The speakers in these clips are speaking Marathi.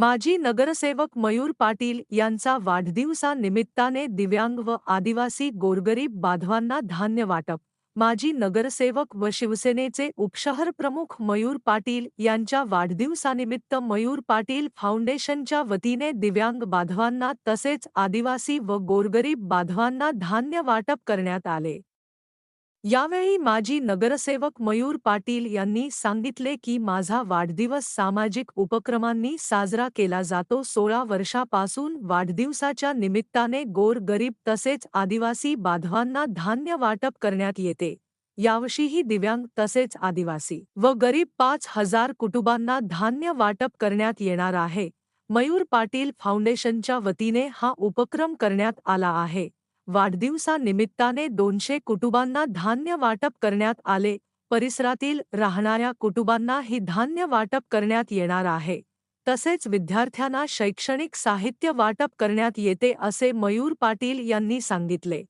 माजी नगरसेवक मयूर पाटील यांचा वाढदिवसानिमित्ताने दिव्यांग व आदिवासी गोरगरीब बांधवांना धान्य वाटप. माजी नगरसेवक व शिवसेनेचे उपशहर प्रमुख मयूर पाटील यांच्या वाढदिवसानिमित्त मयूर पाटील फाउंडेशनच्या वतीने दिव्यांग बांधवांना तसेच आदिवासी व गोरगरीब बांधवांना धान्य वाटप करण्यात आले. यावेळी माजी नगरसेवक मयूर पाटील यांनी सांगितले की माझा वाढदिवस सामाजिक उपक्रमांनी साजरा केला जातो. सोळा वर्षापासून वाढदिवसाच्या निमित्ताने गोर गरीब तसेच आदिवासी बांधवांना धान्य वाटप करण्यात येते. यावर्षीही दिव्यांग तसेच आदिवासी व गरीब पाच हजार कुटुंबांना धान्य वाटप करण्यात येणार आहे. मयूर पाटील फाउंडेशनच्या वतीने हा उपक्रम करण्यात आला आहे. वाढदिवसानिमित्ताने दोनशे कुटुंबांना धान्य वाटप करण्यात आले. परिसरातील राहणाऱ्या कुटुंबांना ही धान्य वाटप करण्यात येणार आहे. तसेच विद्यार्थ्यांना शैक्षणिक साहित्य वाटप करण्यात येते असे मयूर पाटील यांनी सांगितले.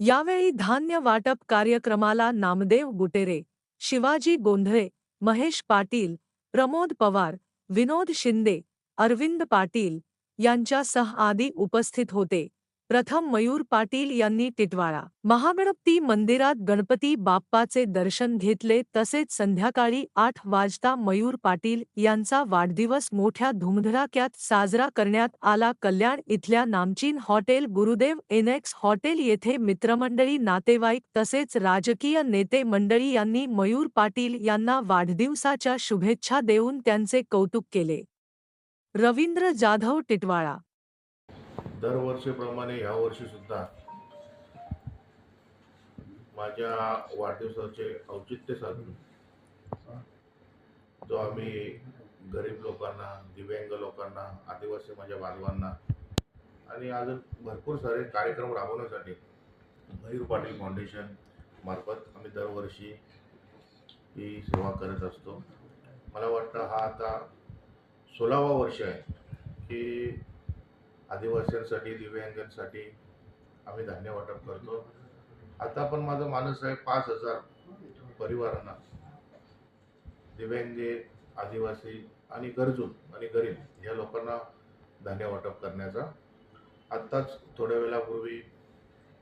यावेळी धान्य वाटप कार्यक्रमाला नामदेव गुटेरे शिवाजी गोंधळे महेश पाटील प्रमोद पवार विनोद शिंदे अरविंद पाटील यांच्यासह आदी उपस्थित होते. प्रथम मयूर पाटील यांनी टिटवाळा महागणपती मंदिरात गणपती बाप्पाचे दर्शन घेतले. तसेच संध्याकाळी आठ वाजता मयूर पाटील यांचा वाढदिवस मोठ्या धुमधडाक्यात साजरा करण्यात आला. कल्याण इथल्या नामचीन हॉटेल गुरुदेव एनेक्स हॉटेल येथे मित्रमंडळी नातेवाईक तसेच राजकीय नेते मंडळी यांनी मयूर पाटील यांना वाढदिवसाच्या शुभेच्छा देऊन त्यांचे कौतुक केले. रवींद्र जाधव टिटवाळा दरवर्षीप्रमाणे ह्यावर्षी सुद्धा माझ्या वाढदिवसाचे औचित्य साधून जो आम्ही गरीब लोकांना दिव्यांग लोकांना आदिवासी माझ्या बांधवांना आणि अजून भरपूर सारे कार्यक्रम राबवण्यासाठी मयूर पाटील फाउंडेशन मार्फत आम्ही दरवर्षी ही सेवा करत असतो. मला वाटतं हा आता सोळावा वर्ष आहे की आदिवासींसाठी दिव्यांगांसाठी आम्ही धान्य वाटप करतो. आता पण माझा मानस आहे पाच हजार परिवारांना दिव्यांगे आदिवासी आणि गरजू आणि गरीब या लोकांना धान्य वाटप करण्याचा. आत्ताच थोड्या वेळापूर्वी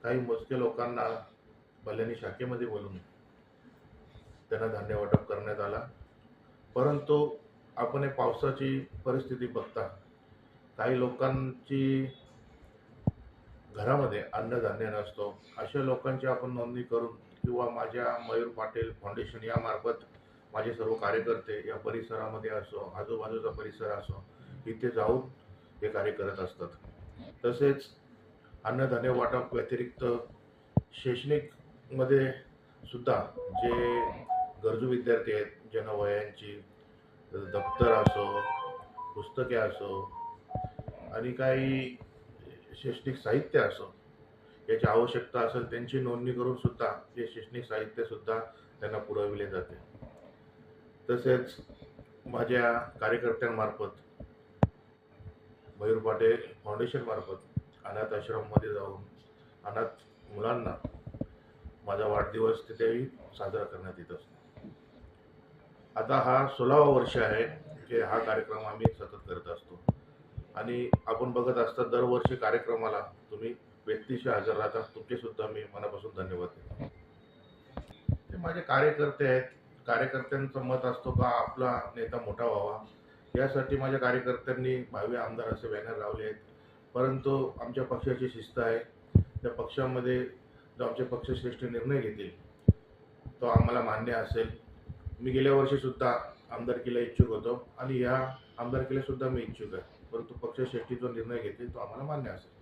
काही मोजके लोकांना भल्यानी शाखेमध्ये बोलून त्यांना धान्य वाटप करण्यात आला. परंतु आपण हे पावसाची परिस्थिती बघता काही लोकांची घरामध्ये अन्नधान्य नसतो. अशा लोकांची आपण नोंदणी करून किंवा माझ्या मयूर पाटील फाउंडेशन यामार्फत माझे सर्व कार्यकर्ते या परिसरामध्ये असो आजूबाजूचा परिसर असो इथे जाऊन हे कार्य करत असतात. तसेच अन्नधान्य वाटप व्यतिरिक्त शैक्षणिकमध्ये सुद्धा जे गरजू विद्यार्थी आहेत ज्यांना वयांची दप्तर असो पुस्तके असो आणि काही शैक्षणिक साहित्य असो याची आवश्यकता असेल त्यांची नोंदणी करून सुद्धा हे शैक्षणिक साहित्य सुद्धा त्यांना पुरविले जाते. तसेच माझ्या कार्यकर्त्यांमार्फत मयूर पाटील फाउंडेशनमार्फत अनाथ आश्रममध्ये जाऊन अनाथ मुलांना माझा वाढदिवस तिथेही साजरा करण्यात येत असतो. आता हा सोळावा वर्ष आहे की हा कार्यक्रम आम्ही सतत करत असतो. आणि आपण बघत असता दरवर्षी कार्यक्रमाला तुम्ही व्यक्तीशी हजर राहता. तुमचे सुद्धा मी मनापासून धन्यवाद देतो. ते माझे कार्यकर्ते आहेत. कार्यकर्त्यांचं मत असतो का आपला नेता मोठा व्हावा? यासाठी माझ्या कार्यकर्त्यांनी भावी आमदार असे बॅनर लावले आहेत. परंतु आमच्या पक्षाची शिस्त आहे. त्या पक्षामध्ये जो आमचे पक्षश्रेष्ठ निर्णय घेतील तो आम्हाला मान्य असेल. मी गेल्या वर्षीसुद्धा आमदारकीला इच्छुक होतो आणि ह्या आमदारकीला सुद्धा मी इच्छुक आहे. परंतु पक्षश्रेष्ठी जो निर्णय घेतील तो आम्हाला मान्य असेल.